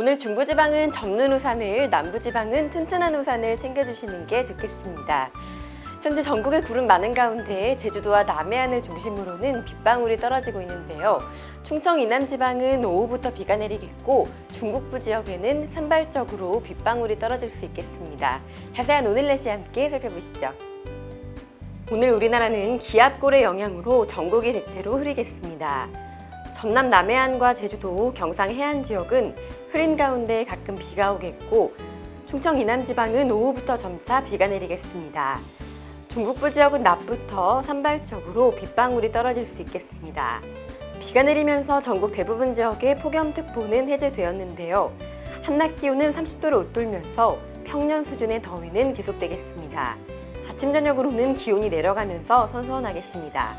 오늘 중부지방은 접는 우산을, 남부지방은 튼튼한 우산을 챙겨주시는 게 좋겠습니다. 현재 전국에 구름 많은 가운데 제주도와 남해안을 중심으로는 빗방울이 떨어지고 있는데요. 충청 이남 지방은 오후부터 비가 내리겠고 중북부 지역에는 산발적으로 빗방울이 떨어질 수 있겠습니다. 자세한 오늘 날씨 함께 살펴보시죠. 오늘 우리나라는 기압골의 영향으로 전국이 대체로 흐리겠습니다. 전남 남해안과 제주도, 경상 해안 지역은 흐린 가운데 가끔 비가 오겠고 충청 이남 지방은 오후부터 점차 비가 내리겠습니다. 중북부 지역은 낮부터 산발적으로 빗방울이 떨어질 수 있겠습니다. 비가 내리면서 전국 대부분 지역에 폭염특보는 해제되었는데요. 한낮 기온은 30도를 웃돌면서 평년 수준의 더위는 계속되겠습니다. 아침 저녁으로는 기온이 내려가면서 선선하겠습니다.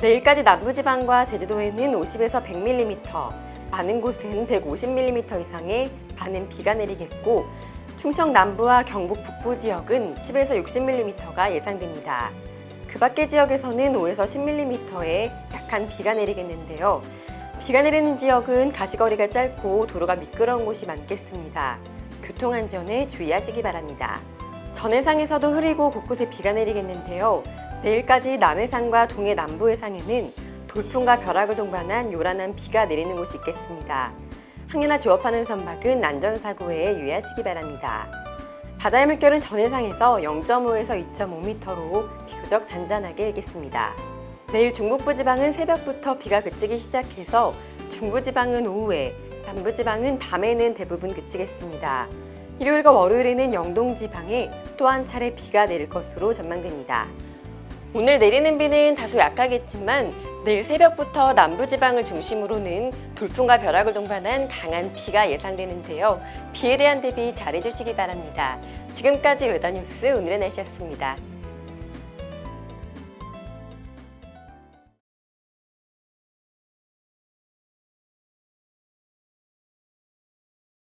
내일까지 남부지방과 제주도에는 50에서 100mm, 많은 곳은 150mm 이상의 많은 비가 내리겠고 충청 남부와 경북 북부 지역은 10에서 60mm가 예상됩니다. 그 밖의 지역에서는 5에서 10mm의 약한 비가 내리겠는데요. 비가 내리는 지역은 가시거리가 짧고 도로가 미끄러운 곳이 많겠습니다. 교통안전에 주의하시기 바랍니다. 전해상에서도 흐리고 곳곳에 비가 내리겠는데요. 내일까지 남해상과 동해 남부 해상에는 돌풍과 벼락을 동반한 요란한 비가 내리는 곳이 있겠습니다. 항해나 조업하는 선박은 안전사고에 유의하시기 바랍니다. 바다의 물결은 전 해상에서 0.5에서 2.5m로 비교적 잔잔하게 일겠습니다. 내일 중북부 지방은 새벽부터 비가 그치기 시작해서 중부 지방은 오후에, 남부 지방은 밤에는 대부분 그치겠습니다. 일요일과 월요일에는 영동 지방에 또 한 차례 비가 내릴 것으로 전망됩니다. 오늘 내리는 비는 다소 약하겠지만 내일 새벽부터 남부지방을 중심으로는 돌풍과 벼락을 동반한 강한 비가 예상되는데요. 비에 대한 대비 잘해주시기 바랍니다. 지금까지 외다 뉴스 오늘의 날씨였습니다.